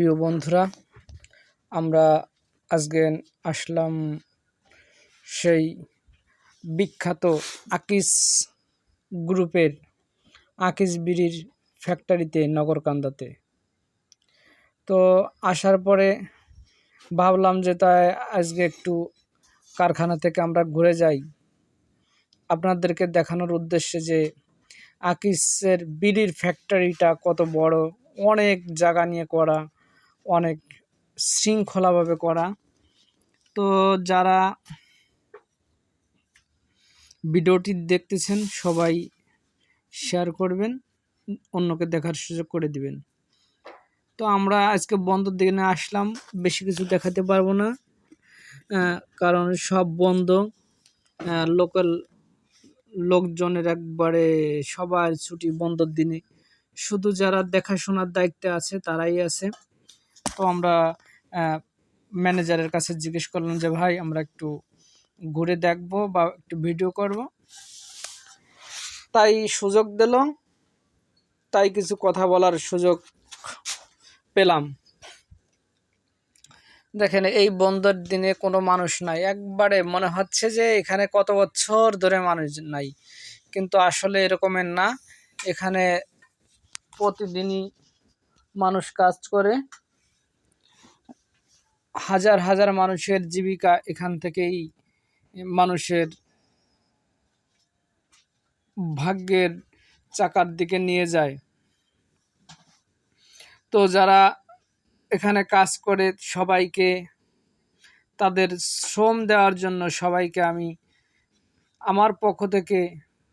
প্রিয় বন্ধুরা, আমরা আজকে আসলাম সেই বিখ্যাত আকিস গ্রুপের, আকিস বিড়ির ফ্যাক্টরিতে, নগরকান্দাতে। তো আসার পরে ভাবলাম যে তাই আজকে একটু কারখানা থেকে আমরা ঘুরে যাই। আপনাদেরকে দেখানোর উদ্দেশ্যে যে আকিসের বিড়ির ফ্যাক্টরিটা কত বড়, অনেক জায়গা নিয়ে করা অনেক শৃঙ্খলাভাবে করা। তো যারা ভিডিওটি দেখতেছেন, সবাই শেয়ার করবেন, অন্যকে দেখার সুযোগ করে দিবেন। তো আমরা আজকে বন্ধর দিনে আসলাম, বেশি কিছু দেখাতে পারব না কারণ সব বন্ধ। লোকাল লোকজনের একবারে সবার ছুটি বন্ধর দিনে। শুধু যারা দেখাশোনার দায়িত্বে আছে, তারাই আছে। তো আমরা ম্যানেজারের কাছে জিজ্ঞেস করলাম যে, ভাই, আমরা একটু ঘুরে দেখব বা একটু ভিডিও করব। তাই সুযোগ দিল। তাই কিছু কথা বলার সুযোগ পেলাম। দেখেন, এই বন্ধের দিনে কোনো মানুষ নাই। একবারে মনে হচ্ছে যে, এখানে কত বছর ধরে মানুষ নাই। কিন্তু আসলে এরকমের না। এখানে প্রতিদিনই মানুষ কাজ করে। হাজার হাজার মানুষের জীবিকা এখান থেকেই মানুষের ভাগ্যের চাকার দিকে নিয়ে যায়। তো যারা এখানে কাজ করে সবাইকে তাদের শ্রম দেওয়ার জন্য সবাইকে আমি আমার পক্ষ থেকে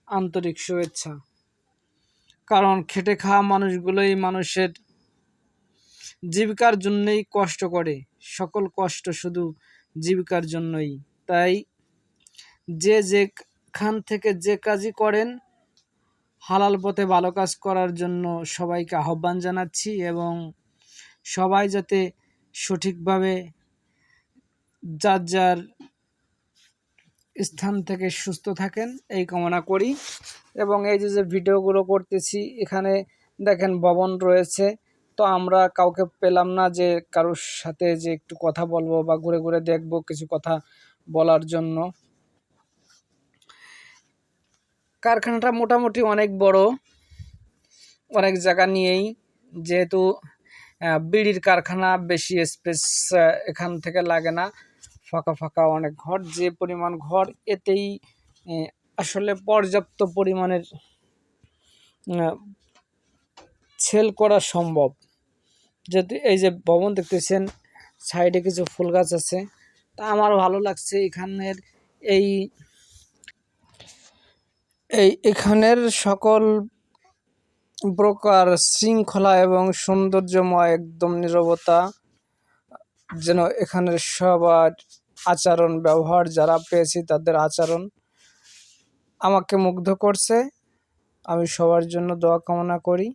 আন্তরিক শুভেচ্ছা। কারণ খেটে খাওয়া মানুষগুলোই মানুষের জীবিকার জন্যই কষ্ট করে। সকল কষ্ট শুধু জীবিকার জন্যই। তাই যে যেখান থেকে যে কাজই করেন, হালাল পথে ভালো কাজ করার জন্য সবাইকে আহ্বান জানাচ্ছি এবং সবাই যাতে সঠিকভাবে যার যার স্থান থেকে সুস্থ থাকেন, এই কামনা করি। এবং এই যে যে ভিডিওগুলো করতেছি, এখানে দেখেন ভবন রয়েছে। তো আমরা কাউকে পেলাম না যে কারোর সাথে যে একটু কথা বলব বা ঘুরে ঘুরে দেখব কিছু কথা বলার জন্য। কারখানাটা মোটামুটি অনেক বড়, অনেক জায়গা নিয়েই। যেহেতু বিড়ির কারখানা বেশি স্পেস এখান থেকে লাগে না। ফাঁকা ফাঁকা অনেক ঘর, যে পরিমাণ ঘর এতেই আসলে পর্যাপ্ত পরিমাণের সেল করা সম্ভব। যদি এই যে ভবন দেখতেছেন, সাইডে কিছু ফুল গাছ আছে, তা আমার ভালো লাগছে এখানের এই এই এখানের সকল প্রকার শৃঙ্খলা এবং সৌন্দর্যময় একদম নিরবতা, যেন এখানের সবার আচরণ, ব্যবহার যারা পেয়েছি তাদের আচরণ আমাকে মুগ্ধ করছে। আমি সবার জন্য দোয়া কামনা করি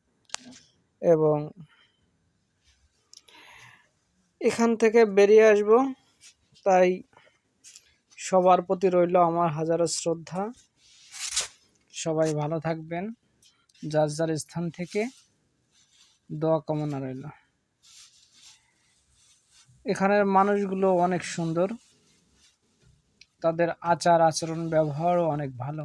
এবং এখান থেকে বেরিয়ে আসব। তাই সবার প্রতি রইল আমার হাজারো শ্রদ্ধা। সবাই ভালো থাকবেন। যার যার স্থান থেকে দোয়া কামনা রইল। এখানের মানুষগুলো অনেক সুন্দর। তাদের আচার আচরণ ব্যবহারও অনেক ভালো।